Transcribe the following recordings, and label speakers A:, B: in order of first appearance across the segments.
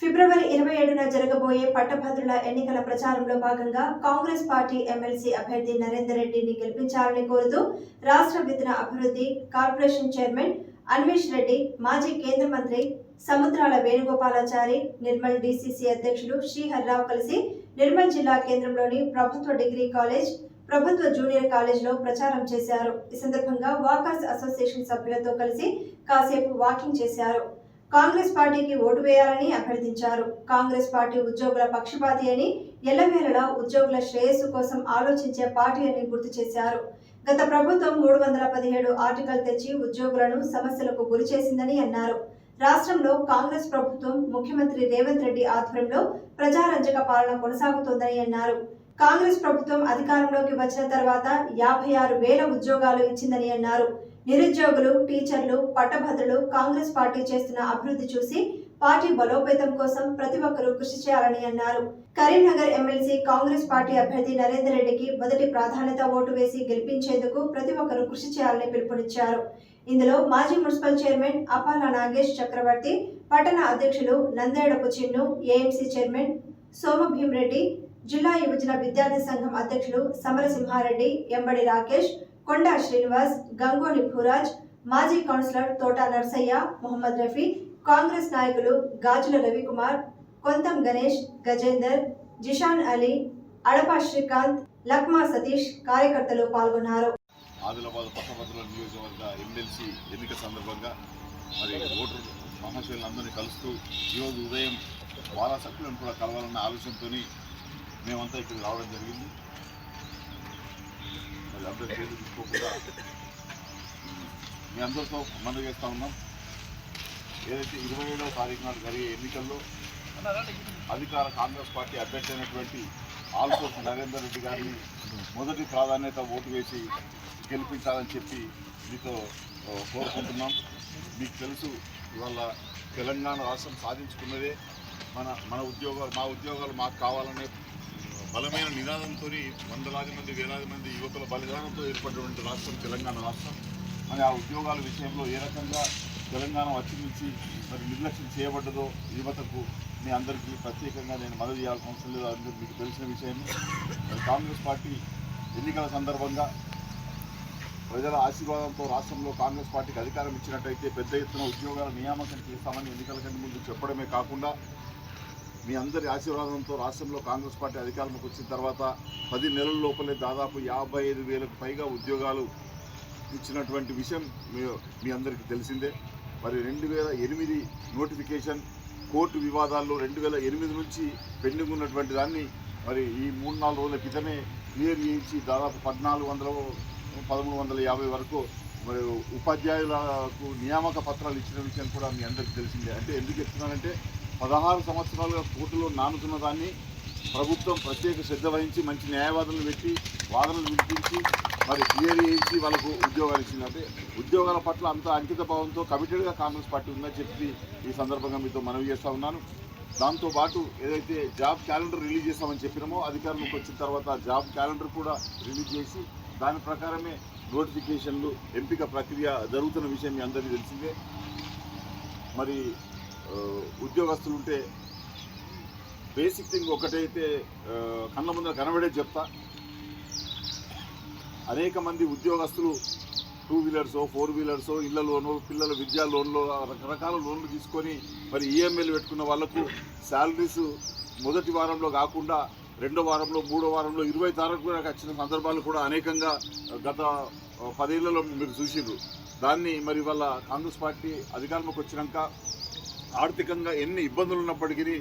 A: ఫిబ్రవరి ఇరవై ఏడున జరగబోయే పట్టభద్రుల ఎన్నికల ప్రచారంలో భాగంగా కాంగ్రెస్ పార్టీ ఎమ్మెల్సీ అభ్యర్థి నరేందర్ రెడ్డిని గెలిపించాలని కోరుతూ రాష్ట్ర విత్తన అభివృద్ధి కార్పొరేషన్ చైర్మన్ అన్వేష్ రెడ్డి మాజీ కేంద్ర మంత్రి సముద్రాల వేణుగోపాలాచారి నిర్మల్ డీసీసీ అధ్యక్షులు శ్రీహర్రావు కలిసి నిర్మల్ జిల్లా కేంద్రంలోని ప్రభుత్వ డిగ్రీ కాలేజ్ ప్రభుత్వ జూనియర్ కాలేజ్లో ప్రచారం చేశారు. ఈ సందర్భంగా వాకర్స్ అసోసియేషన్ సభ్యులతో కలిసి కాసేపు వాకింగ్ చేశారు. కాంగ్రెస్ పార్టీకి ఓటు వేయాలని అభ్యర్థించారు. కాంగ్రెస్ పార్టీ ఉద్యోగుల పక్షపాతి అని ఎల్లవేళలా ఉద్యోగుల శ్రేయస్సు కోసం ఆలోచించే పార్టీ అని గుర్తు చేశారు. గత ప్రభుత్వం మూడు వందల పదిహేడు ఆర్టికల్ తెచ్చి ఉద్యోగులను సమస్యలకు గురి చేసిందని అన్నారు. రాష్ట్రంలో కాంగ్రెస్ ప్రభుత్వం ముఖ్యమంత్రి రేవంత్ రెడ్డి ఆధ్వర్యంలో ప్రజారంజక పాలన కొనసాగుతోందని అన్నారు. కాంగ్రెస్ ప్రభుత్వం అధికారంలోకి వచ్చిన తర్వాత యాభై ఆరు వేల ఉద్యోగాలు ఇచ్చిందని అన్నారు. నిరుద్యోగులు టీచర్లు పట్టభద్రులు కాంగ్రెస్ పార్టీ చేస్తున్న అభివృద్ధి చూసి పార్టీ బలోపేతం కోసం ప్రతి ఒక్కరూ కృషి చేయాలని అన్నారు. కరీంనగర్ ఎమ్మెల్సీ కాంగ్రెస్ పార్టీ అభ్యర్థి నరేందర్ రెడ్డికి మొదటి ప్రాధాన్యత ఓటు వేసి గెలిపించేందుకు ప్రతి ఒక్కరూ కృషి చేయాలని పిలుపునిచ్చారు. ఇందులో మాజీ మున్సిపల్ చైర్మన్ అపాల నాగేష్ చక్రవర్తి పట్టణ అధ్యక్షులు నందేడపు చిన్ను ఏఎంసీ చైర్మన్ సోమభీం రెడ్డి జిల్లా యువజన విద్యార్థి సంఘం అధ్యక్షులు సమరసింహారెడ్డి ఎంబడి రాకేష్ కొండా శ్రీనివాస్ గంగోని భూరాజ్ మాజీ కౌన్సిలర్ తోట నర్సయ్య మొహమ్మద్ రఫీ కాంగ్రెస్ నాయకులు గాజుల రవికుమార్ కొంతం గణేష్ గజేందర్ జిషాన్ అలీ అడపా శ్రీకాంత్ లక్మా సతీష్ కార్యకర్తలు పాల్గొన్నారు.
B: ఆదిలాబాద్ పట్టభద్రుల నియోజకవర్గ ఎమ్మెల్సీ ఎన్నిక సందర్భంగా మరి ఓటర్ మహాశయులందరినీ కలుస్తూ ఈరోజు ఉదయం వారా సభ్యులను కూడా కలవాలన్న ఆలోచనతో మేమంతా ఇక్కడికి రావడం జరిగింది. మరి అందరూ పేర్లు తీసుకోకుండా మీ అందరితో మనవి చేస్తూ ఉన్నాం ఏదైతే ఇరవై ఏడవ తారీఖు నాడు జరిగే ఎన్నికల్లో అధికార కాంగ్రెస్ పార్టీ అభ్యర్థి అయినటువంటి ఆల్కోస్ నరేందర్ రెడ్డి గారిని మొదటి ప్రాధాన్యత ఓటు వేసి గెలిపించాలని చెప్పి మీతో కోరుకుంటున్నాం మీకు తెలుసు ఇవాళ తెలంగాణ రాష్ట్రం సాధించుకున్నదే మన మన ఉద్యోగాలు మా ఉద్యోగాలు మాకు కావాలనే బలమైన నినాదంతో వందలాది మంది వేలాది మంది యువకుల బలిదానంతో ఏర్పడినటువంటి రాష్ట్రం తెలంగాణ రాష్ట్రం. మరి ఆ ఉద్యోగాల విషయంలో ఏ రకంగా తెలంగాణ వచ్చి మరి నిర్లక్ష్యం చేయబడ్డదో యువతకు మీ అందరికీ ప్రత్యేకంగా నేను మద్దతు చేయాల్సిన అవసరం లేదు. అందరూ మీకు తెలిసిన విషయమే. మరి కాంగ్రెస్ పార్టీ ఎన్నికల సందర్భంగా ప్రజల ఆశీర్వాదంతో రాష్ట్రంలో కాంగ్రెస్ పార్టీకి అధికారం ఇచ్చినట్టయితే పెద్ద ఎత్తున ఉద్యోగాల నియామకం చేస్తామని ఎన్నికల కంటే ముందు చెప్పడమే కాకుండా మీ అందరి ఆశీర్వాదంతో రాష్ట్రంలో కాంగ్రెస్ పార్టీ అధికారంలోకి వచ్చిన తర్వాత పది నెలల లోపలే దాదాపు యాభై ఐదు వేలకు పైగా ఉద్యోగాలు ఇచ్చినటువంటి విషయం మీ మీ అందరికీ తెలిసిందే. మరి రెండు వేల ఎనిమిది నోటిఫికేషన్ కోర్టు వివాదాల్లో రెండు వేల ఎనిమిది నుంచి పెండింగ్ ఉన్నటువంటి దాన్ని మరి ఈ మూడు నాలుగు రోజుల క్రితమే క్లియర్ చేయించి దాదాపు పద్నాలుగు వందల పదమూడు వందల యాభై వరకు మరి ఉపాధ్యాయులకు నియామక పత్రాలు ఇచ్చిన విషయం కూడా మీ అందరికీ తెలిసిందే. అంటే ఎందుకు చెప్తున్నానంటే పదహారు సంవత్సరాలుగా కోర్టులో నానుతున్న దాన్ని ప్రభుత్వం ప్రత్యేక శ్రద్ధ వహించి మంచి న్యాయవాదులను పెట్టి వాదనలు వినిపించి మరి క్లియర్ చేయించి వాళ్ళకు ఉద్యోగాలు ఇచ్చిందంటే ఉద్యోగాల పట్ల అంత అంకిత భావంతో కమిటెడ్గా కాంగ్రెస్ పార్టీ ఉందని చెప్పి ఈ సందర్భంగా మీతో మనవి చేస్తా ఉన్నాను. దాంతో పాటు ఏదైతే జాబ్ క్యాలెండర్ రిలీజ్ చేస్తామని చెప్పినామో అధికారంలోకి వచ్చిన తర్వాత జాబ్ క్యాలెండర్ కూడా రిలీజ్ చేసి దాని ప్రకారమే నోటిఫికేషన్లు ఎంపిక ప్రక్రియ జరుగుతున్న విషయం మీ అందరికీ తెలిసిందే. మరి ఉద్యోగస్తులు ఉంటే బేసిక్ థింగ్ ఒకటైతే కళ్ళ ముందర కనబడే చెప్తా అనేక మంది ఉద్యోగస్తులు టూ వీలర్సో ఫోర్ వీలర్సో ఇళ్ళ లోను పిల్లల విద్యా లోన్లో రకరకాల లోన్లు తీసుకొని మరి ఈఎంఐలు పెట్టుకున్న వాళ్ళకు శాలరీస్ మొదటి వారంలో కాకుండా రెండో వారంలో మూడో వారంలో ఇరవై తారీఖు నాకు వచ్చిన సందర్భాలు కూడా అనేకంగా గత పదేళ్ళలో మీరు చూసిర్రు దాన్ని మరి వాళ్ళ కాంగ్రెస్ పార్టీ అధికారంలోకి వచ్చినాక ఆర్థికంగా ఎన్ని ఇబ్బందులు ఉన్నప్పటికీ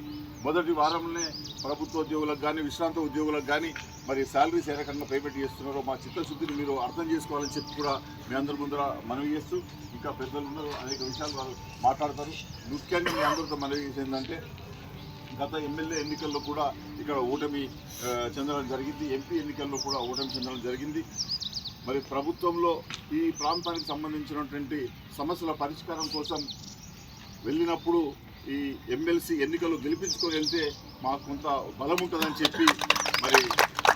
B: మొదటి వారంలోనే ప్రభుత్వ ఉద్యోగులకు కానీ విశ్రాంత ఉద్యోగులకు కానీ మరి శాలరీస్ ఏ రకంగా పేమెంట్ చేస్తున్నారో మా చిత్తశుద్ధిని మీరు అర్థం చేసుకోవాలని చెప్పి కూడా మీ అందరి ముందర మనవి చేస్తూ ఇంకా పెద్దలు ఉన్నారు అనేక విషయాలు వాళ్ళు మాట్లాడతారు. ముఖ్యంగా మీ అందరితో మనవి చేసేది ఏంటంటే గత ఎమ్మెల్యే ఎన్నికల్లో కూడా ఇక్కడ ఓటమి చెందడం జరిగింది. ఎంపీ ఎన్నికల్లో కూడా ఓటమి చెందడం జరిగింది. మరి ప్రభుత్వంలో ఈ ప్రాంతానికి సంబంధించినటువంటి సమస్యల పరిష్కారం కోసం వెళ్ళినప్పుడు ఈ ఎమ్మెల్సీ ఎన్నికలు గెలిపించుకొని వెళ్తే మాకు కొంత బలం ఉంటుందని చెప్పి మరి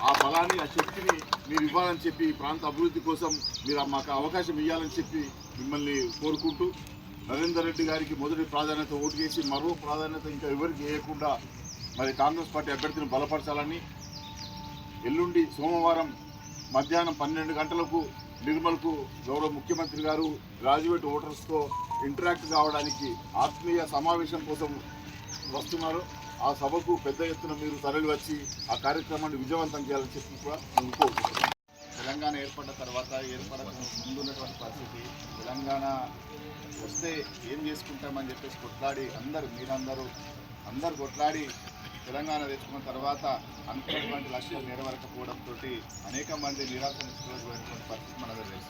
B: ఆ బలాన్ని ఆ శక్తిని మీరు ఇవ్వాలని చెప్పి ఈ ప్రాంత అభివృద్ధి కోసం మీరు మాకు అవకాశం ఇవ్వాలని చెప్పి మిమ్మల్ని కోరుకుంటూ నరేందర్ రెడ్డి గారికి మొదటి ప్రాధాన్యత ఓటు చేసి మరో ప్రాధాన్యత ఇంకా ఎవరికి వేయకుండా మరి కాంగ్రెస్ పార్టీ అభ్యర్థిని బలపరచాలని ఎల్లుండి సోమవారం మధ్యాహ్నం పన్నెండు గంటలకు నిర్మల్కు గౌరవ ముఖ్యమంత్రి గారు గ్రాడ్యుయేట్ ఓటర్స్తో ఇంటరాక్ట్ కావడానికి ఆత్మీయ సమావేశం కోసం వస్తున్నారు. ఆ సభకు పెద్ద ఎత్తున మీరు తరలి వచ్చి ఆ కార్యక్రమాన్ని విజయవంతం చేయాలని చెప్పి కూడా నేను తెలంగాణ ఏర్పడ్డ తర్వాత ఏర్పడక ముందున్నటువంటి పరిస్థితి తెలంగాణ వస్తే ఏం చేసుకుంటామని చెప్పేసి కొట్లాడి అందరూ మీరందరూ అందరు కొట్లాడి తెలంగాణ తెచ్చుకున్న తర్వాత అనుకున్నటువంటి లక్ష్యాలు నెరవేరకపోవడంతో అనేక మంది నిరాశ నిస్పృహటువంటి పరిస్థితి మన దగ్గర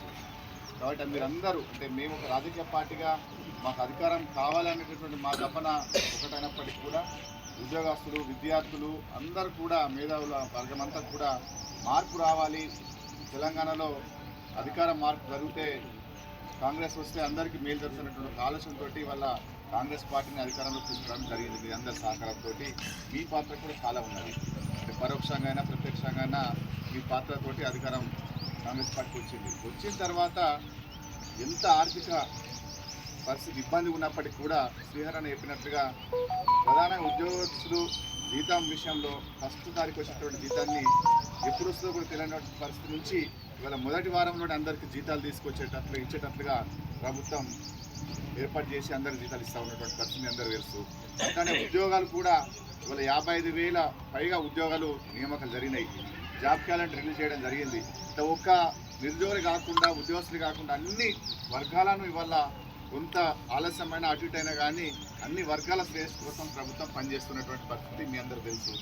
B: కాబట్టి మీరందరూ అంటే మేము ఒక రాజకీయ పార్టీగా మాకు అధికారం కావాలనేటటువంటి మా తపన ఒకటైనప్పటికీ కూడా ఉద్యోగస్తులు విద్యార్థులు అందరూ కూడా మేధావుల వర్గం అంతా కూడా మార్పు రావాలి. తెలంగాణలో అధికార మార్పు జరిగితే కాంగ్రెస్ వస్తే అందరికీ మేలు జరుగుతున్నటువంటి ఒక ఆలోచనతో వాళ్ళ కాంగ్రెస్ పార్టీని అధికారంలోకి తీసుకురావడం జరిగింది. మీ అందరి సహకారంతో మీ పాత్ర కూడా చాలా ఉన్నది. అంటే పరోక్షంగా అయినా ప్రత్యక్షంగా అయినా మీ పాత్రతోటి అధికారం కాంగ్రెస్ పార్టీకి వచ్చింది. వచ్చిన తర్వాత ఎంత ఆర్థిక పరిస్థితి ఇబ్బంది ఉన్నప్పటికీ కూడా శ్రీహరణ చెప్పినట్లుగా ప్రధాన ఉద్యోగస్తులు జీతం విషయంలో ఫస్ట్ తారీఖు వచ్చినటువంటి జీతాన్ని ఎప్పుడు వస్తుందో కూడా తెలియనటువంటి పరిస్థితి నుంచి ఇవాళ మొదటి వారంలోనే అందరికీ జీతాలు తీసుకొచ్చేటట్లు ఇచ్చేటట్లుగా ప్రభుత్వం ఏర్పాటు చేసి అందరికి జీతాలు ఇస్తూ ఉన్నటువంటి పరిస్థితి అందరూ తెలుసు. అట్లానే ఉద్యోగాలు కూడా ఇవాళ యాభై ఐదు వేల పైగా ఉద్యోగాలు నియామకాలు జరిగినాయి. జాబ్ క్యాలెండర్ రిలీజ్ చేయడం జరిగింది. ఒక్క నిరుద్యోగులు కాకుండా ఉద్యోగస్తులు కాకుండా అన్ని వర్గాలను ఇవాళ కొంత ఆలస్యమైన అటు ఇటు అయినా కానీ అన్ని వర్గాల శ్రేయస్ కోసం ప్రభుత్వం పనిచేస్తున్నటువంటి పరిస్థితి మీ అందరూ తెలుసు.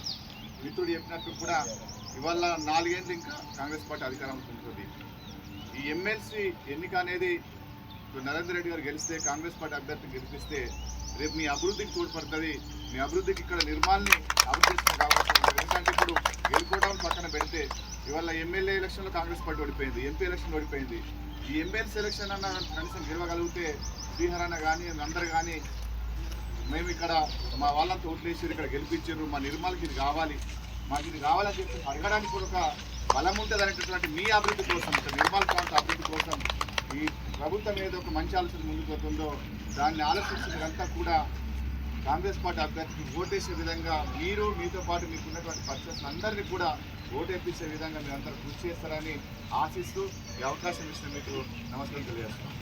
B: మిత్రుడు చెప్పినట్టు కూడా ఇవాళ నాలుగేళ్ళు ఇంకా కాంగ్రెస్ పార్టీ అధికారం ఉంటుంది. ఈ ఎమ్మెల్సీ ఎన్నిక అనేది నరేంద్ర నరేందర్ రెడ్డి గారు గెలిస్తే కాంగ్రెస్ పార్టీ అభ్యర్థి గెలిపిస్తే రేపు మీ అభివృద్ధికి తోడ్పడుతుంది. మీ అభివృద్ధికి ఇక్కడ నిర్మాల్ని అభివృద్ధి చేసిన ఎందుకంటే ఇప్పుడు గెలుపుకోవడం పక్కన పెడితే ఇవాళ ఎమ్మెల్యే ఎలక్షన్లో కాంగ్రెస్ పార్టీ ఓడిపోయింది ఎంపీ ఎలక్షన్ ఓడిపోయింది. ఈ ఎమ్మెల్సీ ఎలక్షన్ అన్న కనీసం గెలవగలిగితే శ్రీహరణ కానీ అందరు కానీ మేము ఇక్కడ మా వాళ్ళంతా ఓట్లేసారు ఇక్కడ గెలిపించారు మా నిర్మల్కి ఇది కావాలి మాకు ఇది కావాలని చెప్పి అడగడానికి కూడా ఒక బలం ఉంటుంది అనేటటువంటి మీ అభివృద్ధి కోసం నిర్మల్ ప్రాంత అభివృద్ధి కోసం ఈ ప్రభుత్వం ఏదో ఒక మంచి ఆలోచన ముందుకు వస్తుందో దాన్ని ఆలోచించినంతా కూడా కాంగ్రెస్ పార్టీ అభ్యర్థికి ఓటేసే విధంగా మీరు మీతో పాటు మీకు ఉన్నటువంటి పర్సన్స్ అందరినీ కూడా ఓటేపించే విధంగా మీరందరూ కృషి చేస్తారని ఆశిస్తూ ఈ అవకాశం ఇచ్చిన మీకు నమస్కారం తెలియజేస్తాను